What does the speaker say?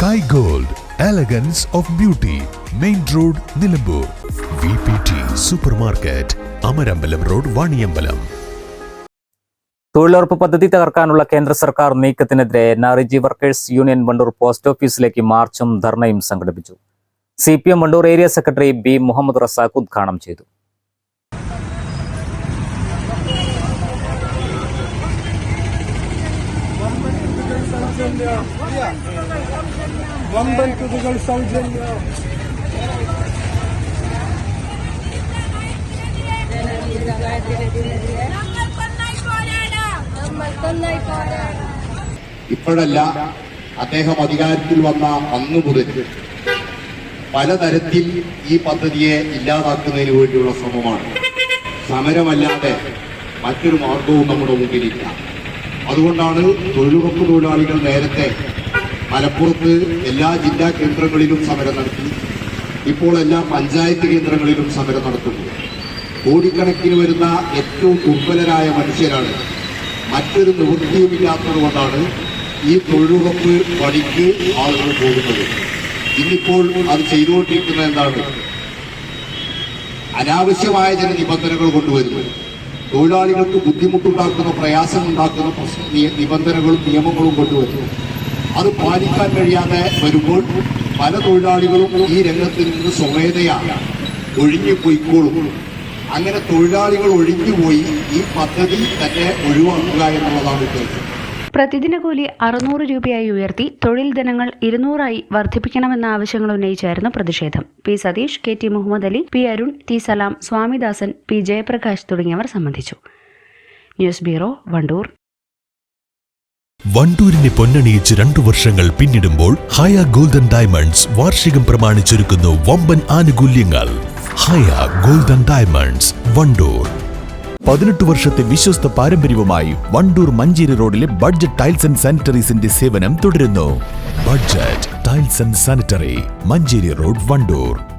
Sky gold elegance of beauty main road Nilambur V P T super market Amarambalam road Vaniyambalam തൊഴിലുറപ്പ് പദ്ധതി തകർക്കാനുള്ള കേന്ദ്ര സർക്കാർ നീക്കത്തിനെതിരെ N workers union Wandoor post ഓഫീസിലേക്ക് മാർച്ചും ധർണയും സംഘടിപ്പിച്ചു. C P M Wandoor area secretary B Muhammad Razak ഉദ്ഘാടനം ചെയ്തു. വമ്പൻ സൗജന്യം പോരാടാം ഇപ്പോഴല്ല അദ്ദേഹം അധികാരത്തിൽ വന്ന അന്നു മുതൽ പലതരത്തിൽ ഈ പദ്ധതിയെ ഇല്ലാതാക്കുന്നതിന് വേണ്ടിയുള്ള ശ്രമമാണ്. സമരമല്ലാതെ മറ്റൊരു മാർഗവും നമ്മുടെ മുമ്പിലില്ല. അതുകൊണ്ടാണ് തൊഴിലുറപ്പ് തൊഴിലാളികൾ നേരത്തെ മലപ്പുറത്ത് എല്ലാ ജില്ലാ കേന്ദ്രങ്ങളിലും സമരം നടത്തി ഇപ്പോൾ എല്ലാ പഞ്ചായത്ത് കേന്ദ്രങ്ങളിലും സമരം നടത്തുന്നു. കോടിക്കണക്കിന് വരുന്ന ഏറ്റവും ദുർബലരായ മനുഷ്യരാണ്. മറ്റൊരു നിവൃത്തിയുമില്ലാത്തതുകൊണ്ടാണ് ഈ തൊഴിലുറപ്പ് പണിക്ക് ആളുകൾ പോകുന്നത്. ഇന്നിപ്പോൾ അത് ചെയ്തുകൊണ്ടിരിക്കുന്നത് എന്താണ്? അനാവശ്യമായ ചില നിബന്ധനകൾ കൊണ്ടുവരുന്നു തൊഴിലാളികൾക്ക് ബുദ്ധിമുട്ടുണ്ടാക്കുന്ന പ്രയാസമുണ്ടാക്കുന്ന നിബന്ധനകളും നിയമങ്ങളും കൊണ്ടുവരുന്നു അത് പാലിക്കാൻ കഴിയാതെ വരുമ്പോൾ പല തൊഴിലാളികളും ഈ രംഗത്ത് നിന്ന് സ്വമേധയാണ് ഒഴിഞ്ഞു പോയിക്കോളും. അങ്ങനെ തൊഴിലാളികൾ ഒഴിഞ്ഞുപോയി ഈ പദ്ധതി തന്നെ ഒഴിവാക്കുക എന്നുള്ളതാണ് ഉദ്ദേശം. പ്രതിദിന കൂലി അറുന്നൂറ് രൂപയായി ഉയർത്തി തൊഴിൽ ദിനങ്ങൾ ഇരുന്നൂറായി വർദ്ധിപ്പിക്കണമെന്ന ആവശ്യങ്ങൾ ഉന്നയിച്ചായിരുന്നു പ്രതിഷേധം. P Satheesh K T Muhammad Ali P Arun T Salam Swamidasan P Jayaprakash തുടങ്ങിയവർ സംബന്ധിച്ചു. News bureau Wandoor. വണ്ടൂരിനെ പൊന്നണിയിച്ച് രണ്ടു വർഷങ്ങൾ പിന്നിടുമ്പോൾ ഹയ ഗോൾഡൻ ഡയമണ്ട്സ് വാർഷികം പ്രമാണിച്ചൊരുക്കുന്നു വമ്പൻ ആനുകൂല്യങ്ങൾ. Haya golden diamonds Wandoor. പതിനെട്ട് വർഷത്തെ വിശ്വസ്ത പാരമ്പര്യവുമായി വണ്ടൂർ മഞ്ചേരി റോഡിലെ ബഡ്ജറ്റ് ടൈൽസ് ആൻഡ് സാനിറ്ററീസിന്റെ സേവനം തുടരുന്നു. Budget tiles and sanitary Manjeri road Wandoor.